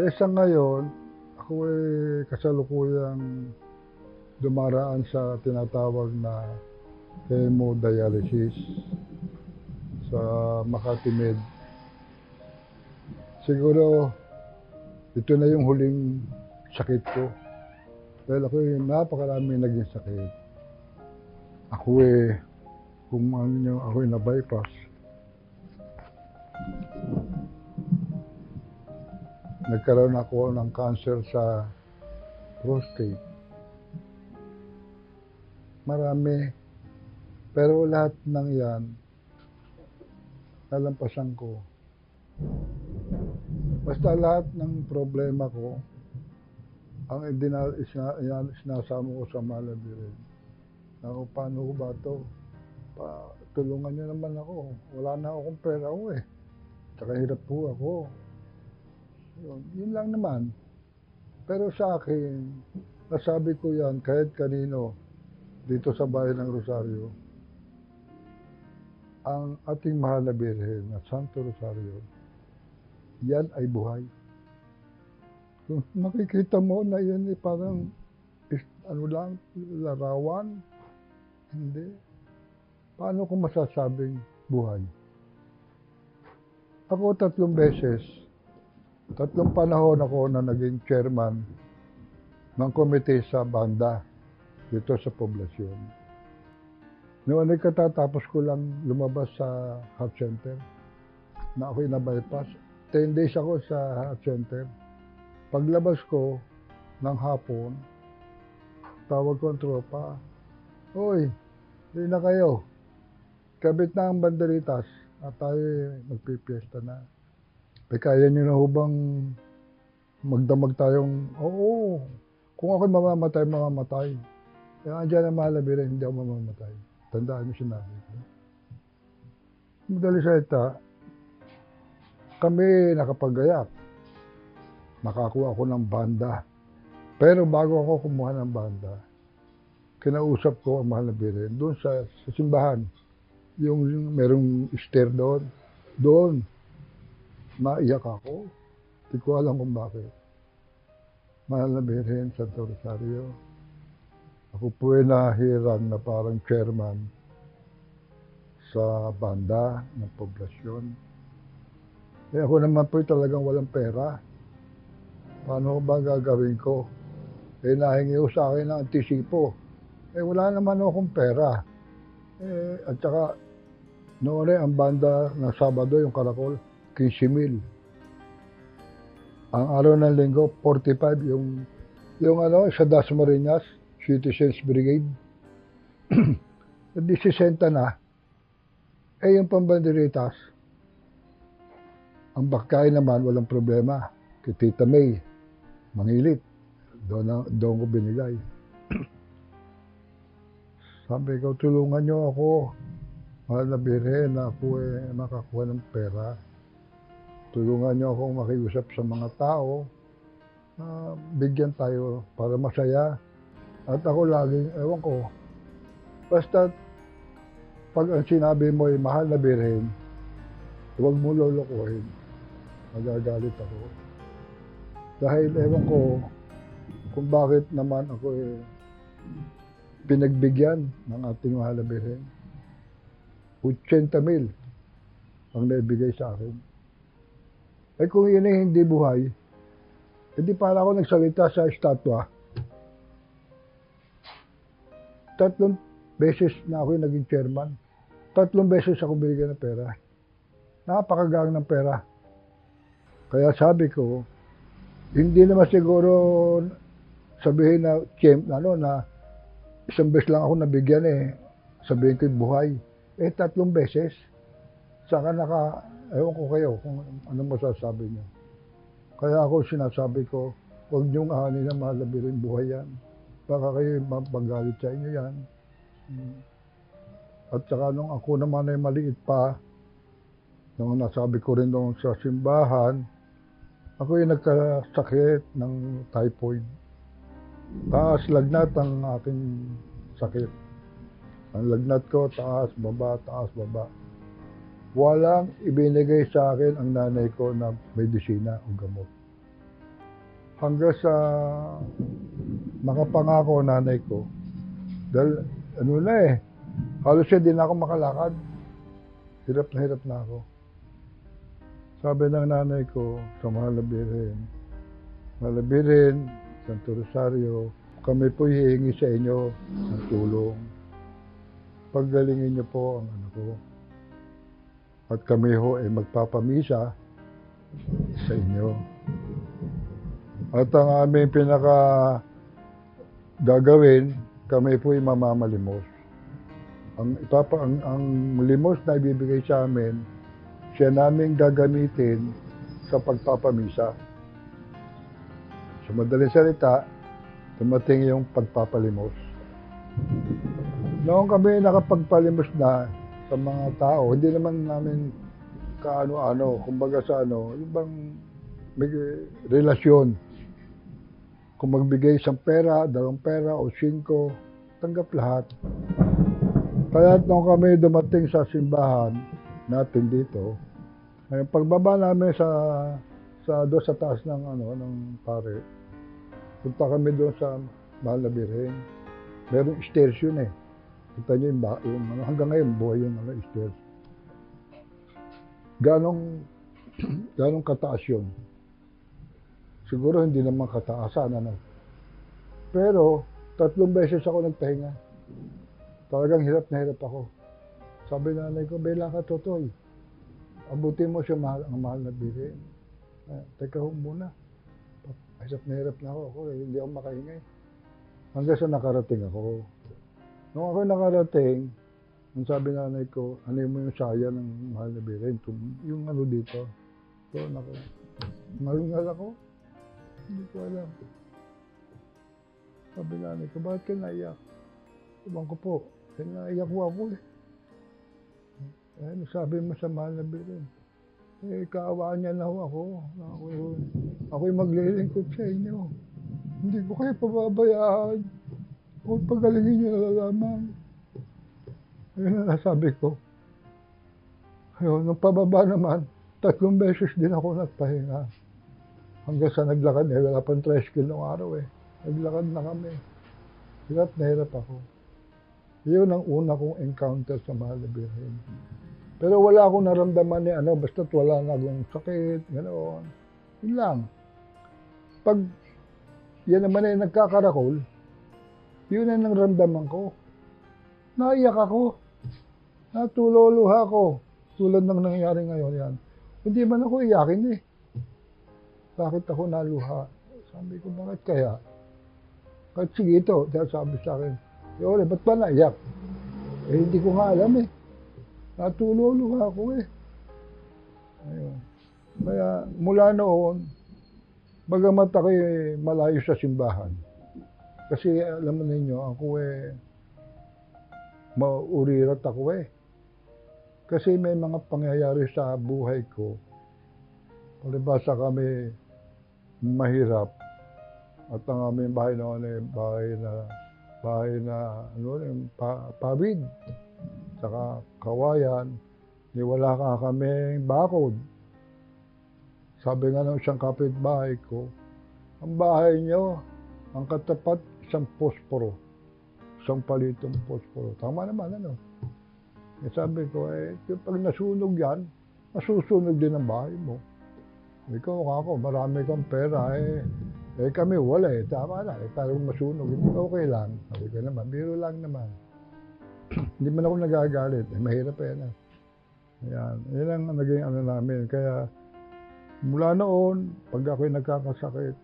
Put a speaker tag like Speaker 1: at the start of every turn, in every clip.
Speaker 1: Eh sa ngayon, ako ay kasalukuyang dumaraan sa tinatawag na hemodialysis sa Makati Med. Siguro, ito na yung huling sakit ko. Dahil ako ay napakarami naging sakit. Ako eh, kung ano nyo, ako ay na-bypass. Nagkaroon ako ng cancer sa prostate. Marami. Pero lahat ng yan, nalampasan ko. Basta lahat ng problema ko, ang sinasama ko sa malabirin. Ako, paano ko ba ito? Pa, tulungan niyo naman ako. Wala na akong pera ko eh. Tsaka hirap po ako. Yun, yun lang naman. Pero sa akin, nasabi ko yan kahit kanino dito sa bayan ng Rosario, ang ating mahal na Birhen na Santo Rosario, yan ay buhay. Kung makikita mo na yan eh, parang ano lang, larawan, hindi. Paano ko masasabing buhay? Ako tatlong beses, tatlong panahon ako na naging chairman ng komite sa banda dito sa poblasyon. Noon ay katatapos ko lang lumabas sa health center na ako'y na-bypass. 10 days ako sa health center. Paglabas ko ng hapon, tawag ko ang tropa, Hoy, di na kayo. Kabit na ang banderitas at tayo magpipiesta na. E kaya nyo na hubang magdamag tayong, oo, kung ako'y mamamatay, mamamatay. Kaya andyan ang mahalabirin, hindi ako mamamatay. Tandaan niyo sinabi ko. Madali salita, kami nakapagayak. Nakakuha ako ng banda. Pero bago ako kumuha ng banda, kinausap ko ang mahal na birin doon sa, sa simbahan. Yung, yung merong stair doon. Doon, naiyak ako. Hindi ko alam kung bakit. Mahal na Birhen, Santo Rosario. Ako po ay nahirang na parang chairman sa banda ng poblasyon. Eh ako naman po talagang walang pera. Paano ba gagawin ko? Eh nahingi ko sa akin ng antisipo. Eh wala naman akong pera. Eh, at saka noon ang banda ng Sabado, yung Karakol, 15 mil. Ang araw ng linggo, 45 yung yung ano sa Dasmariñas, Citizens Brigade. Di 60 na. Eh yung pambanderitas, ang bakay naman walang problema. Kay Tita May, mangilit. Doon, doon ko binigay. Sabi ko, tulungan niyo ako. Mahal na birhen ako eh makakuha ng pera. Tulungan niyo ako makiusap sa mga tao. na bigyan tayo para masaya. At ako laging, ewan ko, basta pag ang sinabi mo ay mahal na birhen, huwag mo lolokohin. Magagalit ako. Dahil ewan ko kung bakit naman ako eh, pinagbigyan ng ating mahal na birhen. 80 mil ang naibigay sa akin. Eh kung yun ay hindi buhay, hindi para ako nagsalita sa estatwa. Tatlong beses na ako yung naging chairman. Tatlong beses ako binigyan ng pera. Napakagang ng pera. Kaya sabi ko, hindi naman siguro sabihin na, champ, ano, na isang beses lang ako nabigyan eh. Sabihin ko buhay. Eh, tatlong beses. Saka naka, ewan ko kayo kung ano masasabi niyo. Kaya ako sinasabi ko, huwag niyong ahanin na mahalabi rin buhay yan. Baka kayo mapagalit sa inyo yan. Hmm. At saka nung ako naman ay maliit pa, nung nasabi ko rin doon sa simbahan, ako ay nagkasakit ng typhoid. Taas lagnat ang aking sakit. Ang lagnat ko, taas, baba, taas, baba. Walang ibinigay sa akin ang nanay ko na medisina o gamot. hanggang sa makapangako nanay ko. Dahil ano na eh, halos hindi na ako makalakad. Hirap na hirap na ako. Sabi ng nanay ko sa Malabirin, Malabirin, Santo Rosario, kami po hihingi sa inyo ng tulong. Paggalingin niyo po ang ano ko. At kami ho ay magpapamisa sa inyo. At ang aming pinaka gagawin, kami po ay mamamalimos. Ang, ipapa, ang, ang limos na ibibigay sa amin, siya naming gagamitin sa pagpapamisa. Sa madaling salita, dumating yung pagpapalimos. Noong kami nakapagpalimos na sa mga tao, hindi naman namin kaano-ano, kumbaga sa ano, yung bang may relasyon. Kung magbigay isang pera, dalawang pera o singko, tanggap lahat. Kaya nung kami dumating sa simbahan natin dito, ay pagbaba namin sa sa do sa taas ng ano ng pare. Punta kami doon sa Mahal na Birhen. Merong stairs yun eh. Kita niyo yung, yung ano, hanggang ngayon buhay yung ano, stairs. Ganong ganong kataas yun. Siguro hindi naman kataasan ano. Pero tatlong beses ako nagpahinga. Talagang hirap na hirap ako. Sabi ng nanay ko, Bela ka totoy. Abutin mo siya mahal, ang mahal na biri. Eh, teka ho muna. Hirap na hirap na ako. ako hindi ako makahinga eh. Hanggang sa nakarating ako. Nung ako nakarating, ang sabi ng nanay ko, ano mo yung saya ng mahal na biri? Yung, ano dito. So, nako. Malungal ako. Hindi ko alam. Sabi nanay ko, bakit ka naiyak? Sabi ko po, naiyak ko ako eh. Ano sabi mo sa mahal na birin? Eh, kaawaan niya na ako. Ako, ako'y maglilingkod sa inyo. Hindi ko kayo pababayaan. Kung pagalingin niyo na lamang. Ayun na nasabi ko. Ayun, nung pababa naman, tatlong beses din ako nagpahinga. Hanggang sa naglakad, eh, wala pang tricycle nung araw eh. Naglakad na kami. Hirap na hirap ako. Yun ang una kong encounter sa Mahal na. Pero wala akong naramdaman ni ano, basta't wala na akong sakit, gano'n. Yun lang. Pag yan naman ay nagkakarakol, yun ang naramdaman ko. Naiyak ako. Natuloluha ako. Tulad ng nangyari ngayon yan. Hindi man ako iyakin eh. Bakit ako naluha? Sabi ko, bakit kaya? Kahit sige ito, dahil sabi sa akin, Yore, ba't ba naiyak? Eh, hindi ko nga alam eh. Natulolo ako eh. Ayun. Kaya mula noon, bagamat ako eh, malayo sa simbahan. Kasi alam mo ninyo, ako eh, maurirat ako eh. Kasi may mga pangyayari sa buhay ko. Palibasa kami mahirap. At ang aming bahay noon ay bahay na bahay na ano yung pa, pawid saka kawayan ni wala ka kami bakod sabi nga ng isang kapitbahay ko ang bahay nyo ang katapat isang posporo isang palitong posporo tama naman ano eh, sabi ko eh pag nasunog yan masusunog din ang bahay mo ikaw ako marami kang pera eh eh kami wala eh, tama na. Eh, parang masunog, okay lang. Sabi ko naman, biro lang naman. Hindi man ako nagagalit. Eh, mahirap eh na. Ayan, yun ang naging ano namin. Kaya mula noon, pag ako'y nagkakasakit,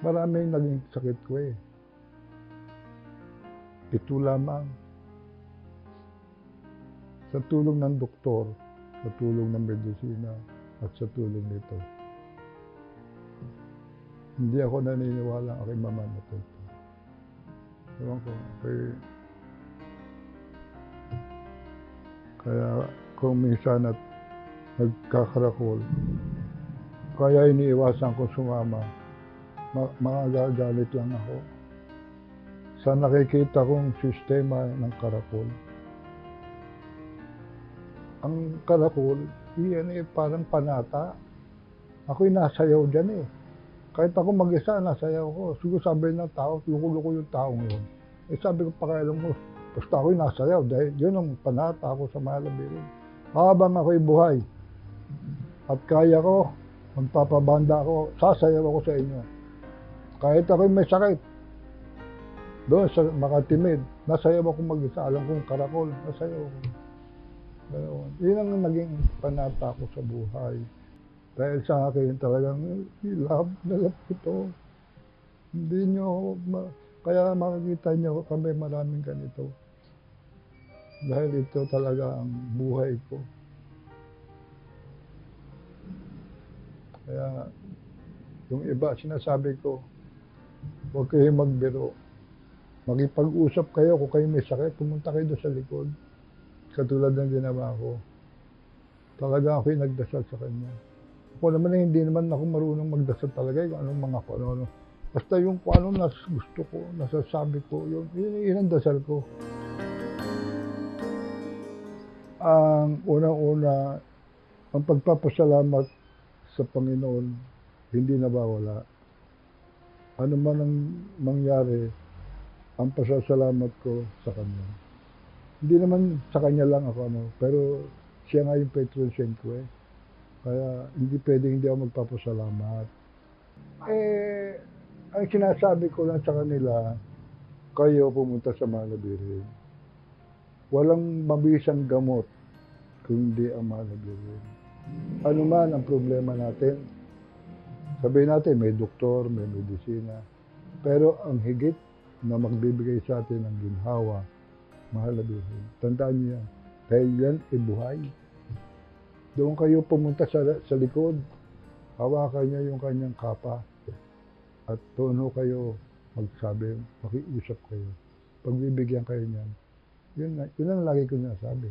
Speaker 1: maraming naging sakit ko eh. Ito lamang. Sa tulong ng doktor, sa tulong ng medisina, at sa tulong nito hindi ako naniniwala ang aking mamamatay. Ewan ko, kay... Kaya kung minsan at nagkakarakol, kaya iniiwasan ko sumama, ma magagalit lang ako. Sa nakikita kong sistema ng karakol, ang karakol, iyan eh parang panata. Ako'y nasayaw dyan eh Kahit ako mag-isa, nasayaw ko. Siguro sabi ng tao, luko-luko yung taong yun. Eh sabi ko, pakialam mo, basta ako'y nasayaw dahil yun ang panata ko sa Malabirin. Habang ako'y buhay at kaya ko, magpapabanda ako, sasayaw ako sa inyo. Kahit ako'y may sakit, doon sa makatimid, nasayaw ako mag-isa. Alam kong karakol, nasayaw ako. Ganoon. Yun ang naging panata ko sa buhay. Dahil sa akin talagang love na love ko to. Hindi nyo, ma- kaya makikita nyo kami maraming ganito. Dahil ito talaga ang buhay ko. Kaya yung iba sinasabi ko, huwag kayong magbiro. Magipag-usap kayo kung kayo may sakit, pumunta kayo doon sa likod. Katulad ng ginawa ko. Talaga ako'y nagdasal sa kanya. Ako naman eh, hindi naman ako marunong magdasal talaga eh, anong mga kung ano. Basta yung kung ano nas gusto ko, nasasabi ko, yun, yun, yun ang dasal ko. Ang unang-una, ang pagpapasalamat sa Panginoon, hindi nawawala. Ano man ang mangyari, ang pasasalamat ko sa Kanya. Hindi naman sa Kanya lang ako, ano, pero siya nga yung patron saint ko eh. Kaya hindi pwedeng hindi ako magpapasalamat. Eh, ang sinasabi ko lang sa kanila, kayo pumunta sa Malabirin. Walang mabisang gamot kundi ang Malabirin. Ano man ang problema natin, sabihin natin may doktor, may medisina, pero ang higit na magbibigay sa atin ng ginhawa, Malabirin. Tandaan niyo yan. Dahil yan ay buhay. Doon kayo pumunta sa, sa likod. Hawakan niya yung kanyang kapa. At doon kayo magsabi, makiusap kayo. Pagbibigyan kayo niyan. Yun, na- yun ang lagi ko nasabi.